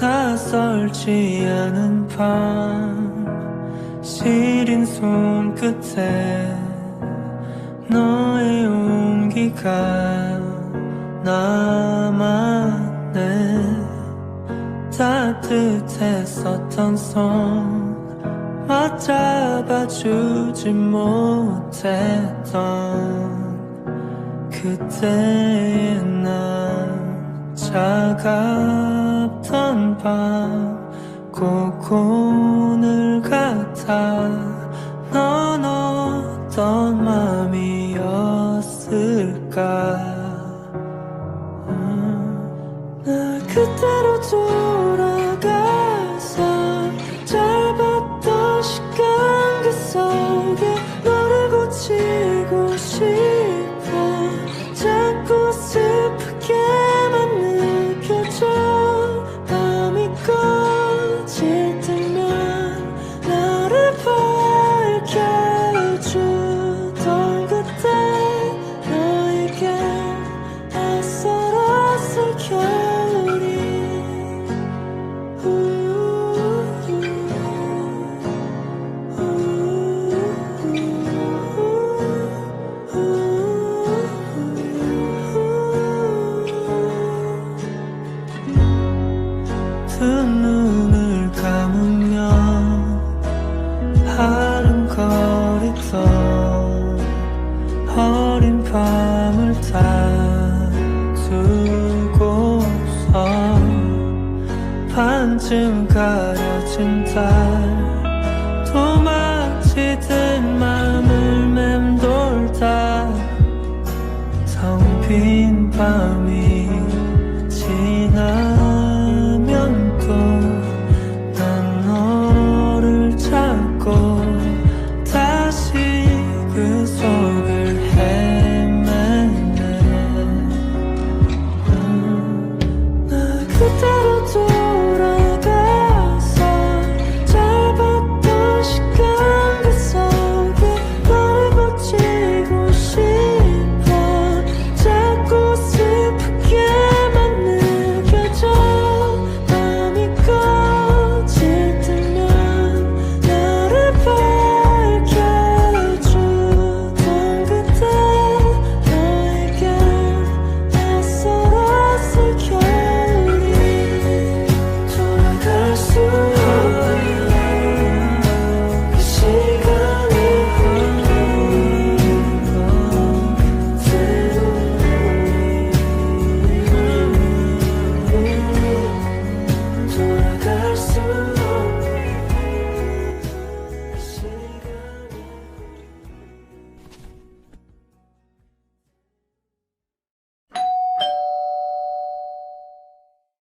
낯설지 않은 밤 시린 손끝에 너의 온기가 남았네. 따뜻했었던 손 맞잡아주지 못했던 그때의 난 차갑던 밤꼭 오늘 같아 넌 어떤 맘이었을까? 음, 나 그때로 돌 밤을 다투고서 반쯤 가려진 달 도망치듯 맘을 맴돌다 텅 빈 밤이 지나면 또 난 너를 찾고 다시 그 소리